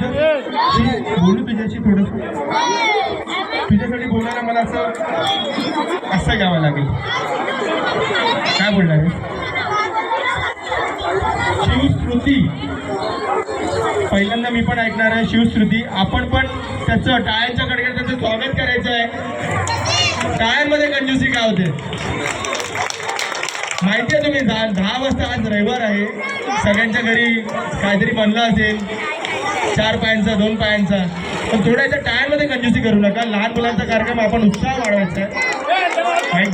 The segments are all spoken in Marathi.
बोलू तुझ्याशी थोडस तुझ्यासाठी बोलायला मला असं असं घ्यावं लागेल. काय बोलणार आहे? शिवश्रुती पहिल्यांदा मी पण ऐकणार आहे शिवश्रुती आपण पण त्याचं टाळ्यांच्या कडकडे त्याचं स्वागत करायचं आहे. टाळ्यांमध्ये कंजूसी काय होते? माहिती आहे तुम्ही दहा दहा वाजता आज रविवार आहे. सगळ्यांच्या घरी काहीतरी बनलं असेल. चार पायांचा दोन पायांचा. पण थोड्या याच्या टाळ्यांमध्ये कंजूसी करू नका. लहान मुलांचा कार्यक्रम आपण उत्साह वाढवायचा. आहे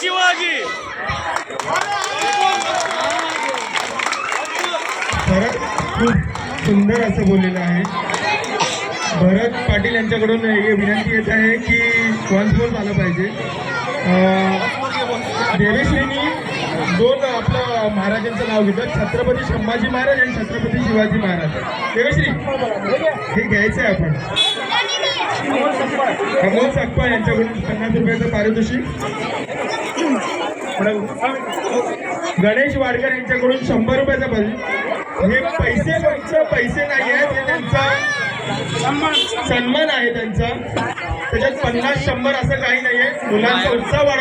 शिवाजी. भरत खूप सुंदर असं बोललेलं आहे. भरत पाटील यांच्याकडून हे विनंती येत आहे की वन्स मोर झालं पाहिजे. अं, दोन आपलं महाराजांचं नाव घेतलं छत्रपती संभाजी महाराज आणि छत्रपती शिवाजी महाराज. देवेश्री हे घ्यायचं आहे आपण. प्रमोद सकपाळ यांच्याकडून पन्नास रुपयाचं पारितोषिक. गणेश वाडकर यांच्याकडून शंभर रुपयाचा बजेट हे पैसे फक्त पैसे नाही आहेत हे त्यांचा सन्मान आहे त्यांचा. त्याच्यात पन्नास शंभर असं काही नाही आहे मुलांचा उत्साह वाढवण्यासाठी